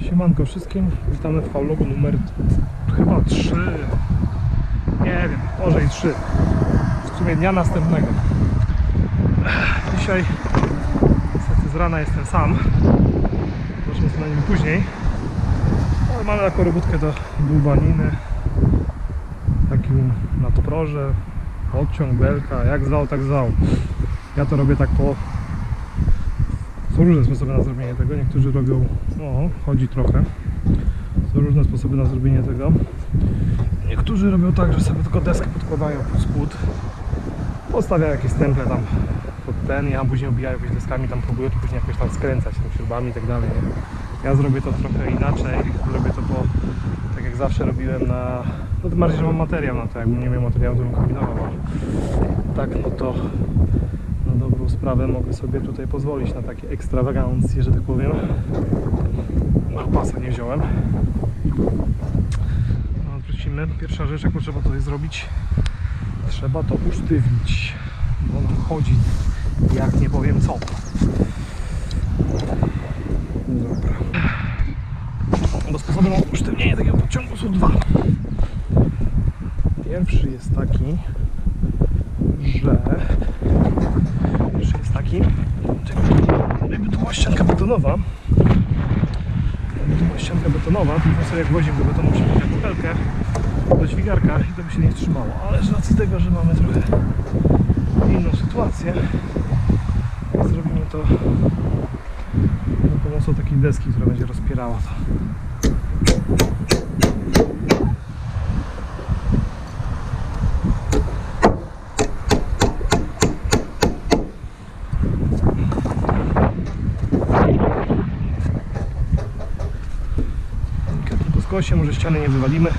Siemanko wszystkim, witamy w vlogu numer chyba 3 Nie wiem, może i 3 W sumie dnia następnego. Dzisiaj niestety z rana jestem sam. Zobaczmy co na nim później. Ale mamy taką robótkę do dłubaniny Taki na toporze Odciąg, belka, jak zwał tak zwał. Ja to robię tak po są różne sposoby na zrobienie tego. Niektórzy robią, o, chodzi trochę. Są różne sposoby na zrobienie tego. Niektórzy robią tak, że sobie tylko deskę podkładają pod spód. Postawiają jakieś stemple tam pod ten, ja później obijają jakieś deskami, tam próbują to później jakoś tam skręcać tym śrubami i tak dalej. Ja zrobię to trochę inaczej. Zrobię to po, tak jak zawsze robiłem na, no tym bardziej, że mam materiał na to. Jakbym nie miał materiału, to bym kombinował. Tak, no to sprawę mogę sobie tutaj pozwolić na takie ekstrawagancje, że tak powiem. No, pasa nie wziąłem. No, wrócimy. Pierwsza rzecz, jaką trzeba tutaj zrobić, trzeba to usztywnić, bo nam chodzi, jak nie powiem co. Dobra. Bo sposoby na usztywnienie takiego podciągu są dwa. Pierwszy jest taki, że Pierwszy jest taki, jakby tu była ścianka betonowa. Jakby tu była ścianka betonowa, to bym sobie jak woził do betonu przybić taką belkę do dźwigarka i to by się nie trzymało. Ale z racji tego, że mamy trochę inną sytuację, zrobimy to za pomocą takiej deski, która będzie rozpierała to. Delikatnie po skosie, może ściany nie wywalimy.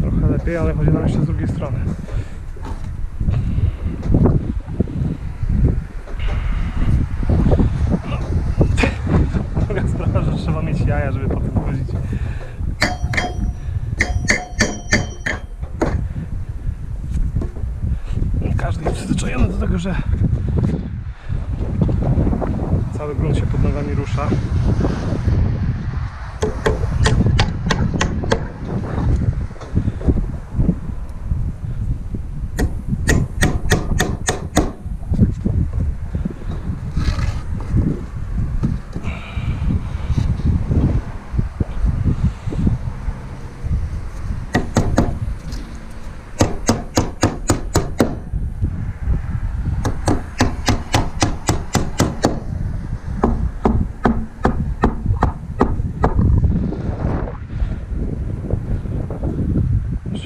Trochę lepiej, ale chodzi nam jeszcze z drugiej strony. Druga sprawa, że trzeba mieć jaja, żeby po tym chodzić. Każdy jest przyzwyczajony do tego, że cały grunt się pod nogami rusza.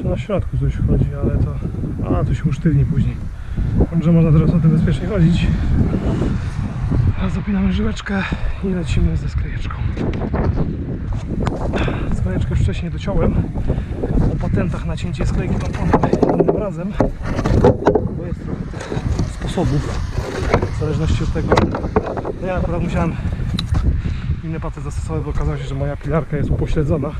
Jeszcze na środku coś chodzi, ale to... A, to się usztywni później. Może można teraz na tym bezpiecznie chodzić. Zapinamy żyłeczkę i lecimy ze sklejeczką. Sklejeczkę wcześniej dociąłem. O patentach na cięcie sklejki wam powiem innym razem. Bo jest trochę tych sposobów. W zależności od tego. Ja akurat musiałem inny patent zastosować, bo okazało się, że moja pilarka jest upośledzona.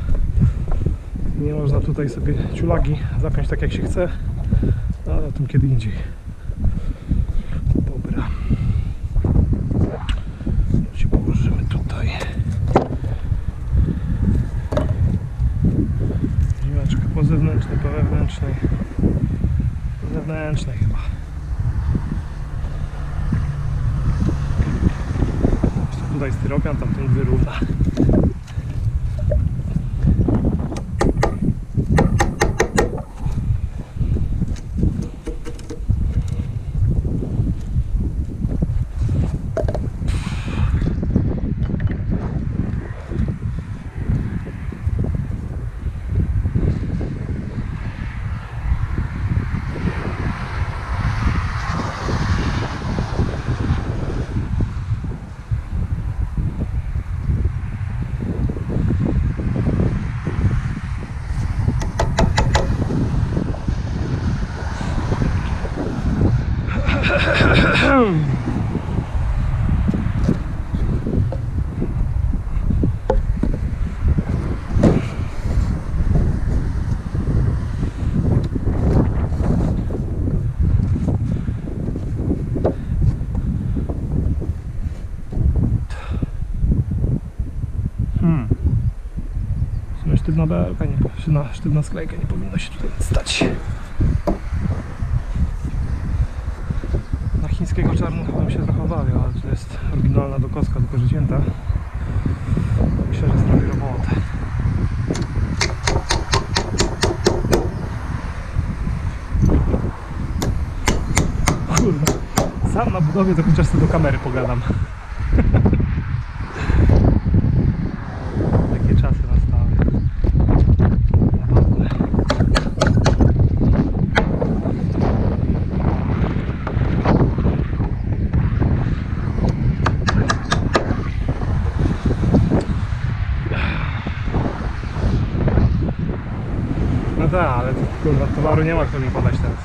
Nie można tutaj sobie ciulagi zapiąć tak jak się chce, ale o tym kiedy indziej. Dobra. Się położymy tutaj. Ziemeczka po zewnętrznej, po wewnętrznej. Po zewnętrznej chyba. Jeszcze tutaj styropian, sztywna belka, nie, sztywna, sztywna sklejka nie powinno się tutaj stać. Na chińskiego czarnu bym się trochę obawiał, ale to jest oryginalna dokoska, tylko że cięta. Myślę, że zrobi robotę. Kurde, sam na budowie to chociaż do kamery pogadam. Takie czasy nastały. Zabawne. No tak, ale to, towaru nie ma kto mi podać teraz.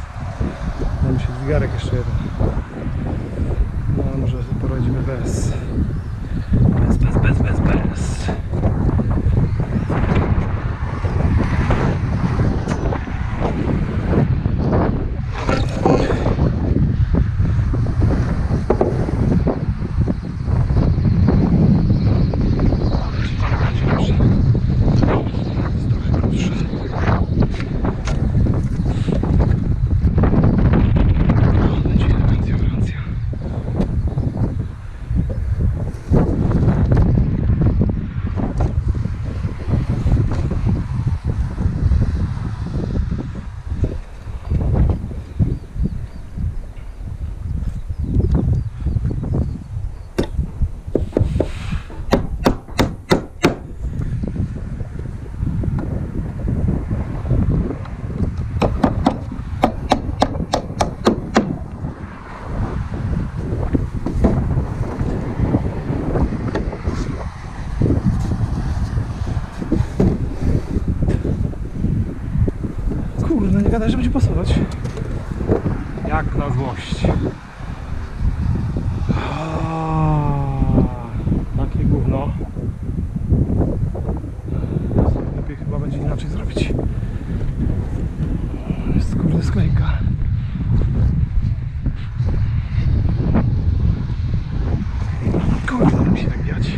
Mam się dźwigarek jeszcze jeden. No może poradzimy. Bez, bez, bez, bez, bez. Jest trochę krótsze. O, będzie gwarancja, gwarancja. Kurde, nie gadaj, że będzie pasować. Jak na złość. Aaaa, Takie gówno. Lepiej chyba będzie inaczej zrobić. Jest kurde sklejka. Kurde, musi tak wiać.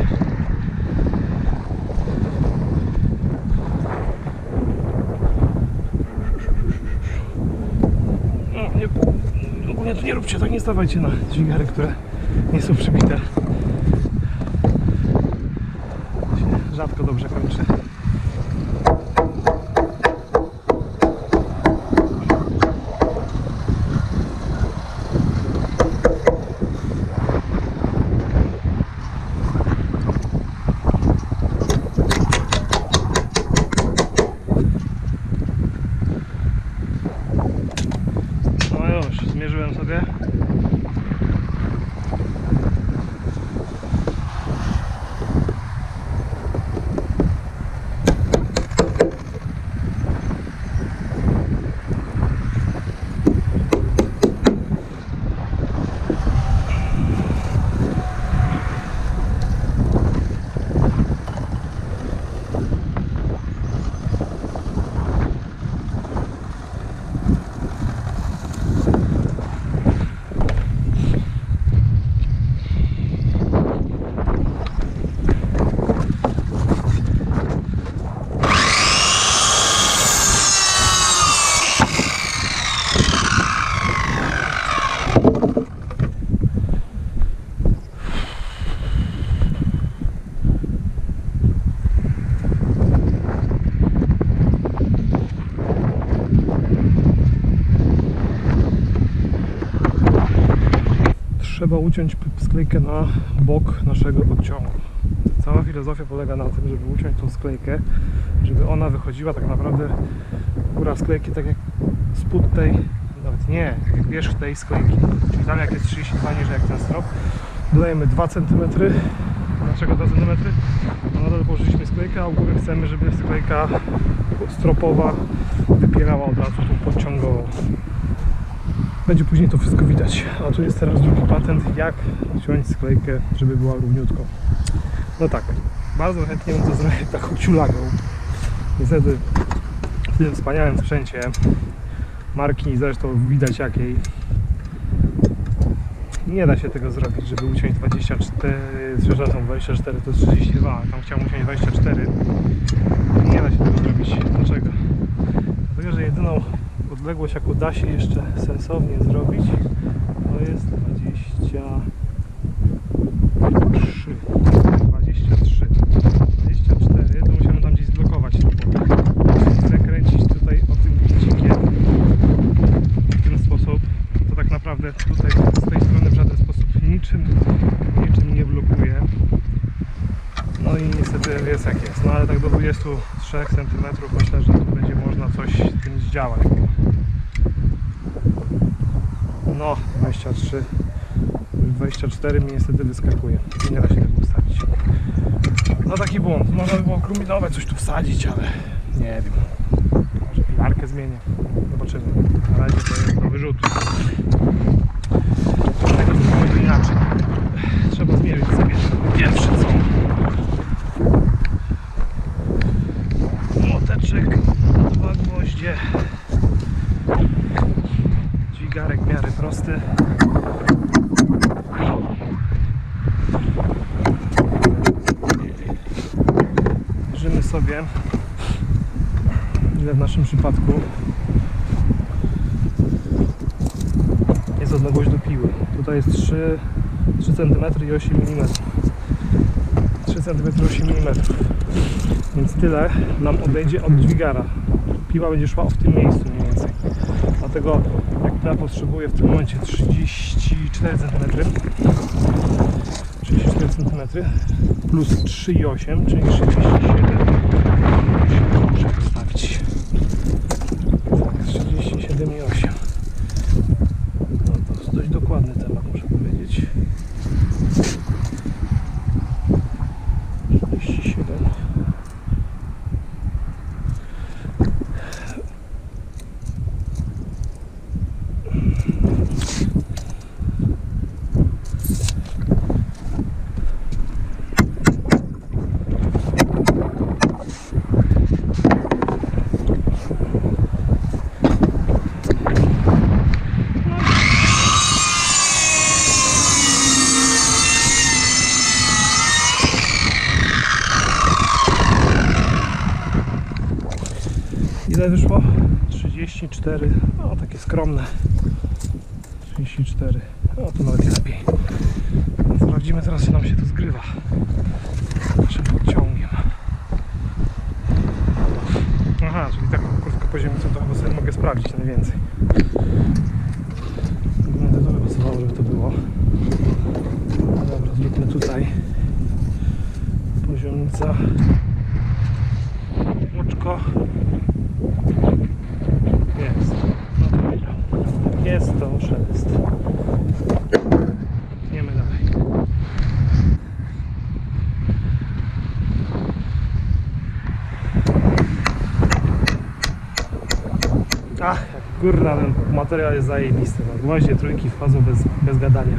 No, nie, ogólnie tu nie róbcie tak, nie stawajcie na dźwigary, które nie są przybite. To rzadko dobrze kończy. No już, zmierzyłem sobie. Trzeba uciąć sklejkę na bok naszego podciągu. Cała filozofia polega na tym, żeby uciąć tą sklejkę, żeby ona wychodziła tak naprawdę góra sklejki tak jak spód tej, nawet nie, jak wierzch tej sklejki. Czyli tam jak jest 32 niżej jak ten strop, dodajemy 2 cm. Dlaczego 2 cm? No na dole położyliśmy sklejkę, a u góry chcemy, żeby sklejka stropowa wypierała od razu tą podciągową. Będzie później to wszystko widać. A tu jest teraz drugi patent, jak ciąć sklejkę, żeby była równiutko. No tak, bardzo chętnie bym to zrobił taką ciulagą. Niestety w tym wspaniałym sprzęcie marki zresztą widać jakiej Nie da się tego zrobić, żeby uciąć 24, przepraszam, 24 to jest 32, a tam chciałem uciąć 24. Nie da się tego zrobić. Dlaczego? Dlatego, że jedyną odległość, jaką da się jeszcze sensownie zrobić, to jest 23. 23. 24 to musiałem tam gdzieś zblokować. Zakręcić tutaj o tym guzikiem w ten sposób, to tak naprawdę tutaj z tej strony w żaden sposób niczym, niczym nie blokuje. No i niestety jest jak jest. No ale tak do 23 cm myślę, że tu będzie można coś z tym zdziałać. No, 23. 24 mi niestety wyskakuje. Nie da się tego ustawić. No taki błąd. Można by było kruminowe coś tu wsadzić, ale nie wiem. Może pilarkę zmienię. Zobaczymy. Na razie to jest do wyrzutu. Tego zrobimy inaczej. Trzeba zmierzyć sobie pierwsze co. Młoteczek, dwa gwoździe. Dźwigarek w prosty. Mierzymy sobie ile w naszym przypadku jest odległość do piły. Tutaj jest 3, 3 cm i 8 mm. 3 cm i 8 mm. Więc tyle nam odejdzie od dźwigara. Piła będzie szła w tym miejscu mniej więcej. Dlatego jak ja potrzebuję w tym momencie 34 cm 34 cm plus 3,8 czyli 37 muszę tak, 37,8 no to jest dość dokładny temat muszę powiedzieć 37 Ile wyszło? 34, no takie skromne. 34, no to nawet lepiej. Sprawdzimy teraz, czy nam się to zgrywa. Naszym podciągiem Aha, czyli taką krótko poziomicą to chyba sobie mogę sprawdzić najwięcej Będę to by pasowało, żeby to było No Dobra, zróbmy tutaj Poziomica Oczko jest. No to dobra. Jest to szelest. Idziemy dalej. Ach, kurna, ten materiał jest zajebisty. No, gwoździe trójki wchodzą bez, bez gadania.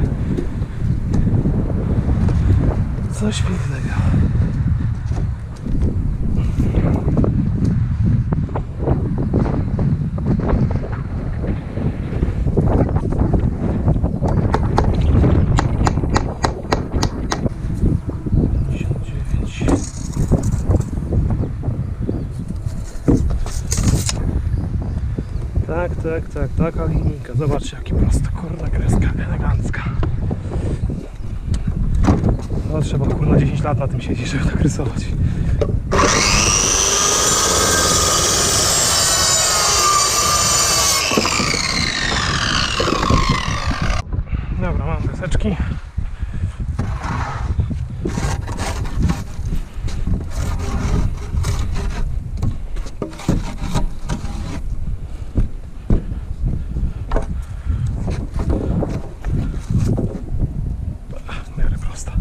Coś pięknego. Tak, tak, tak, taka linijka. Zobaczcie, jaki prosta, kurna kreska, elegancka. No trzeba kurna 10 lat na tym siedzieć, żeby tak rysować. Dobra, mam deseczki. w miarę prosta.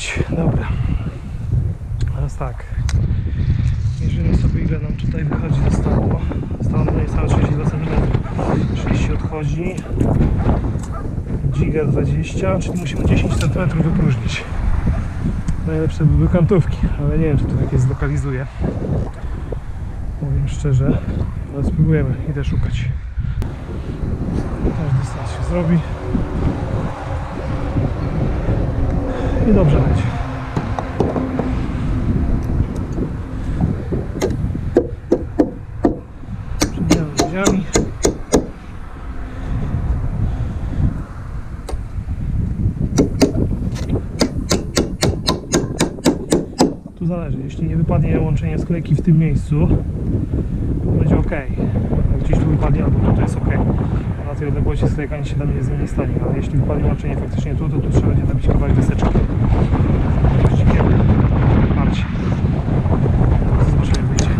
Żyć? Dobra. Teraz tak. Mierzymy sobie ile nam tutaj wychodzi zostało. Zostało nam niecałe 32 cm. 30 odchodzi. Giga 20, czyli musimy 10 cm wypróżnić. Najlepsze były kantówki, ale nie wiem czy to jakieś zlokalizuje. Powiem szczerze, ale spróbujemy, idę szukać. Też dystans się zrobi. I dobrze będzie. Tu zależy, jeśli nie wypadnie łączenie sklejki w tym miejscu, to będzie ok. Jak gdzieś tu wypadnie, albo tu to jest ok. Tej odległości sklejka nic się tam nie, nie stanie, ale jeśli wypadnie łączenie faktycznie tu, to tu trzeba będzie nabić kawałek deseczki. Właściwie parcie. Zobaczymy jak wyjdzie.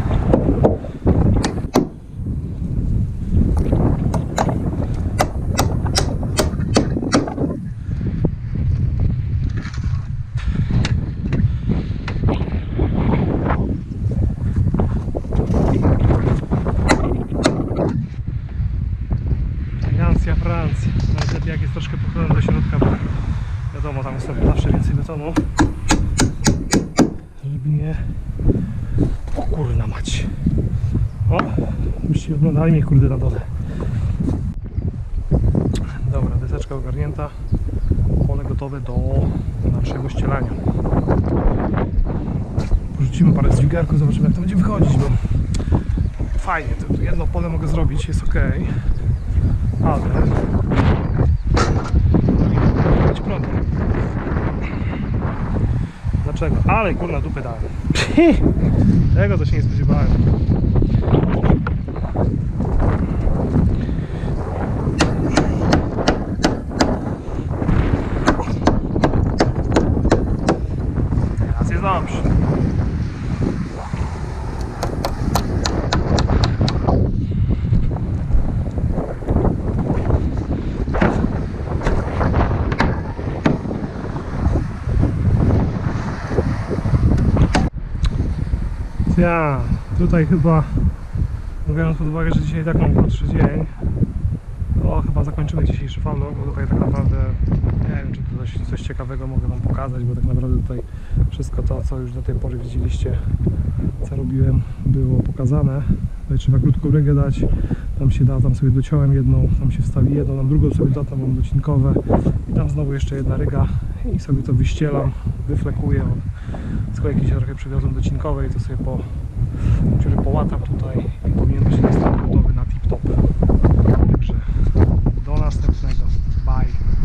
Francja, Francja. Nawet lepiej jak jest troszkę pochylone do środka, bo wiadomo, tam jest betonu. Żeby nie... O kurna mać. O, byście oglądali mnie kurde na dole. Dobra, deseczka ogarnięta. Pole gotowe do naszego ścielania. Porzucimy parę dźwigarków, zobaczymy jak to będzie wychodzić, bo fajnie, to jedno pole mogę zrobić, jest ok. Ale problem. Dlaczego? Ale kurna dupę dałem. Tego to się nie spodziewałem. Teraz jest dobrze. Ja, tutaj chyba, biorąc pod uwagę, że dzisiaj tak mam krótszy dzień, to chyba zakończymy dzisiejszy vlog, bo tutaj tak naprawdę nie wiem, czy tu coś, coś ciekawego mogę Wam pokazać, bo tak naprawdę tutaj wszystko to, co już do tej pory widzieliście, co robiłem, było pokazane. Tutaj trzeba krótką rygę dać, tam się da, tam sobie dociąłem jedną, tam się wstawi jedną, tam drugą sobie dotam, mam docinkowe i tam znowu jeszcze jedna ryga i sobie to wyścielam, wyflekuję wszystko, jakieś trochę przywiozłem do Cinkowej, to sobie po, połatam tutaj i powinien być następny.